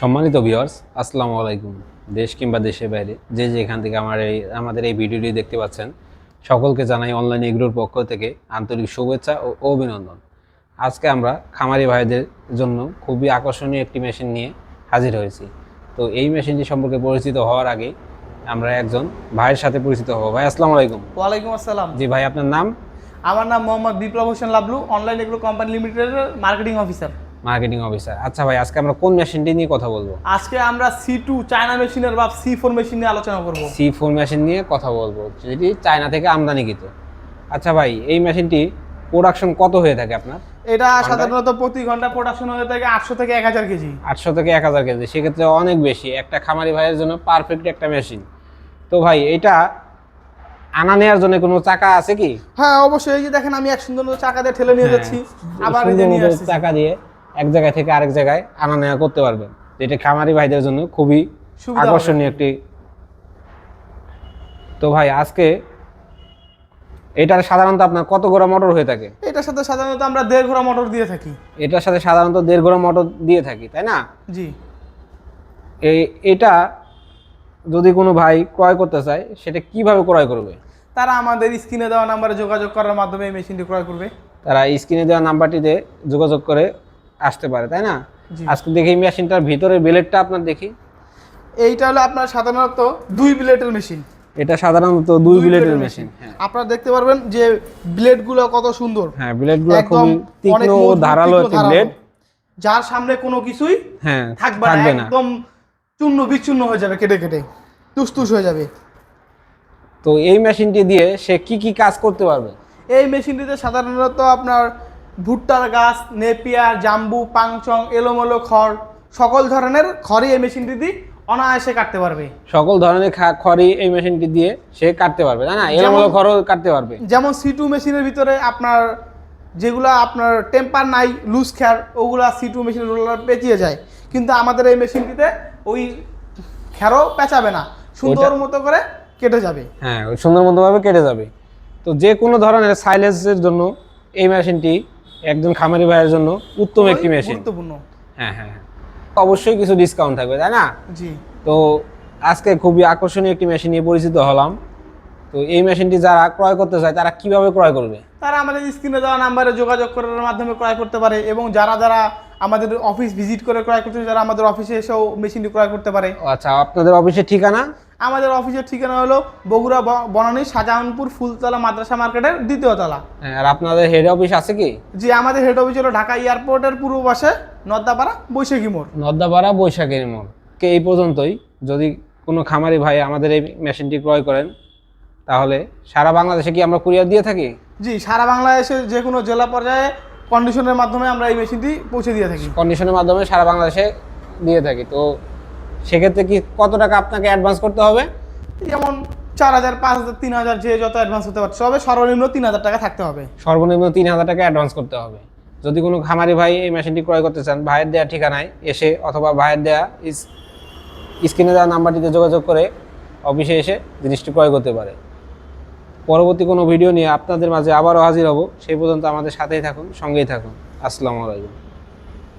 সম্মানিত ভিউয়ার্স আসসালামু আলাইকুম। দেশ কিংবা দেশের বাইরে যে যেখান থেকে আমার এই আমাদের এই ভিডিওটি দেখতে পাচ্ছেন সকলকে জানাই অনলাইন এগ্রোর পক্ষ থেকে আন্তরিক শুভেচ্ছা ও অভিনন্দন। আজকে আমরা খামারি ভাইদের জন্য খুবই আকর্ষণীয় একটি মেশিন নিয়ে হাজির হয়েছি। তো এই মেশিনটি সম্পর্কে পরিচিত হওয়ার আগে আমরা একজন ভাইয়ের সাথে পরিচিত হব। ভাই আসসালামু আলাইকুম। ওয়ালাইকুম আসসালাম। জি ভাই আপনার নাম? আমার নাম মোহাম্মদ বিপ্লব হোসেন লাবলু অনলাইন এগুলো কোম্পানি লিমিটেডের মার্কেটিং অফিসার মার্কেটিং অফিসার। আচ্ছা ভাই আজকে আমরা কোন মেশিনটি নিয়ে কথা বলব? আজকে আমরা সি টু চায়না মেশিনের বা সি ফোর মেশিন নিয়ে আলোচনা করব। সি ফোর মেশিন নিয়ে কথা বলব যেটি চায়না থেকে আমদানিকৃত। আচ্ছা ভাই এই মেশিনটি প্রোডাকশন কত হয়ে থাকে আপনার? এটা সাধারণত প্রতি ঘণ্টা প্রোডাকশন হয়ে থাকে আটশো থেকে এক হাজার কেজি। আটশো থেকে এক হাজার কেজি সেক্ষেত্রে অনেক বেশি। একটা খামারি ভাইয়ের জন্য পারফেক্ট একটা মেশিন তো ভাই এটা আনা নেওয়ার জন্য কোনো চাকা আছে কি? হ্যাঁ অবশ্যই। এই যে দেখেন আমি এক সুন্দর চাকা দিয়ে ঠেলে নিয়ে যাচ্ছি। আবার এই যে নিয়ে মতো চাকা দিয়ে এক জায়গা থেকে আরেক জায়গায় আনা নেওয়া করতে পারবেন যেটা খামারি ভাইদের জন্য খুবই আকর্ষণীয় একটি তো ভাই আজকে এটার সাধারণত আপনার কত গোড়া মোটর হয়ে থাকে? এটার সাথে সাধারণত আমরা দেড় ঘোড়া মোটর দিয়ে থাকি। এটার সাথে সাধারণত দেড় গোড়া মোটর দিয়ে থাকি তাই না? জি। এই এটা যদি কোনো ভাই ক্রয় করতে চায় সেটা কীভাবে ক্রয় করবে? তারা আমাদের স্ক্রিনে দেওয়া নাম্বারে যোগাযোগ করার মাধ্যমে এই মেশিনটি ক্রয় করবে। তারা স্ক্রিনে দেওয়া নাম্বারটিতে যোগাযোগ করে আসতে পারে তাই না। আজকে দেখি মেশিনটার ভিতরে বিলেটটা আপনার দেখি। এইটা হলো আপনার সাধারণত দুই ব্লেডের মেশিন এটা সাধারণত দুই বিলেটের মেশিন হ্যাঁ। আপনারা দেখতে পারবেন যে ব্লেডগুলো কত সুন্দর। হ্যাঁ ব্লেডগুলো খুবই তীক্ষ্ণ ও ধারালো একটি ব্লেড যার সামনে কোনো কিছুই হ্যাঁ থাকবে না একদম চূর্ণ বিচ্ছিন্ন হয়ে যাবে কেটে কেটে। তুস হয়ে যাবে। তো এই মেশিনটি দিয়ে সে কি কি কাজ করতে পারবে? এই মেশিনটিতে সাধারণত আপনার ভুট্টার গাছ নেপিয়ার জাম্বু পাংচং এলোমেলো খড় সকল ধরনের খড়ই এই মেশিনটি দিয়ে অনায়াসে কাটতে পারবে। সকল ধরনের খা- খড়ি এই মেশিনটি দিয়ে সে কাটতে পারবে তাই না? এলোমেলো খড়ও কাটতে পারবে। যেমন সি টু মেশিনের ভিতরে আপনার যেগুলা আপনার টেম্পার নাই লুজ খ্যার ওগুলা সি টু মেশিনের রোলার পেঁচিয়ে যায়। কিন্তু আমাদের এই মেশিনটিতে ওই খ্যারও পেঁচাবে না সুন্দর মতো করে কেটে যাবে। হ্যাঁ সুন্দর মতোভাবে কেটে যাবে। তো যে কোনো ধরনের সাইলেন্সের জন্য এই মেশিনটি একজন খামারি ভাইয়ের জন্য উত্তম একটি মেশিন গুরুত্বপূর্ণ। হ্যাঁ হ্যাঁ হ্যাঁ। অবশ্যই কিছু ডিসকাউন্ট থাকবে তাই না? জি। তো আজকে খুবই আকর্ষণীয় একটি মেশিন নিয়ে পরিচিত হলাম। তো এই মেশিনটি যারা ক্রয় করতে চায় তারা কীভাবে ক্রয় করবে? তারা আমাদের স্ক্রিনে দেওয়া নাম্বারে যোগাযোগ করার মাধ্যমে ক্রয় করতে পারে এবং যারা যারা আমাদের অফিস ভিজিট করে ক্রয় করতে চায়, যারা আমাদের অফিসে এসেও মেশিনটি ক্রয় করতে পারে। আচ্ছা আপনাদের অফিসের ঠিকানা? আমাদের অফিসের ঠিকানা হলো বগুড়া বনানী শাহজাহানপুর ফুলতলা মাদ্রাসা মার্কেটের দ্বিতীয় তলা। হ্যাঁ, আর আপনাদের হেড অফিস আছে কি? জি আমাদের হেড অফিস হলো ঢাকা এয়ারপোর্টের পূর্ব পাশে নদ্দাপাড়া বৈশাখী মোড়। নদ্দাপাড়া বৈশাখের মোড়। কে এই পর্যন্তই। যদি কোনো খামারি ভাই আমাদের এই মেশিনটি ক্রয় করেন তাহলে সারা বাংলাদেশে কি আমরা কুরিয়ার দিয়ে থাকি? জি সারা বাংলাদেশে যে কোনো জেলা পর্যায়ে কন্ডিশনের মাধ্যমে আমরা এই মেশিনটি পৌঁছে দিয়ে থাকি। কন্ডিশনের মাধ্যমে সারা বাংলাদেশে দিয়ে থাকি। তো সেক্ষেত্রে কি কত টাকা আপনাকে অ্যাডভান্স করতে হবে? যেমন চার হাজার পাঁচ হাজার তিন হাজার যে যত অ্যাডভান্স হতে পারছে তবে সর্বনিম্ন তিন হাজার টাকা থাকতে হবে। সর্বনিম্ন তিন হাজার টাকা অ্যাডভান্স করতে হবে। যদি কোনো খামারি ভাই এই মেশিনটি ক্রয় করতে চান ভাইয়ের দেওয়া ঠিকানায় এসে অথবা ভাইয়ের দেওয়া স্ক্রিনে দেওয়া নাম্বারটিতে যোগাযোগ করে অফিসে এসে জিনিসটি ক্রয় করতে পারে। পরবর্তী কোনো ভিডিও নিয়ে আপনাদের মাঝে আবারও হাজির হব। সেই পর্যন্ত আমাদের সাথেই থাকুন সঙ্গেই থাকুন। আসসালামু আলাইকুম।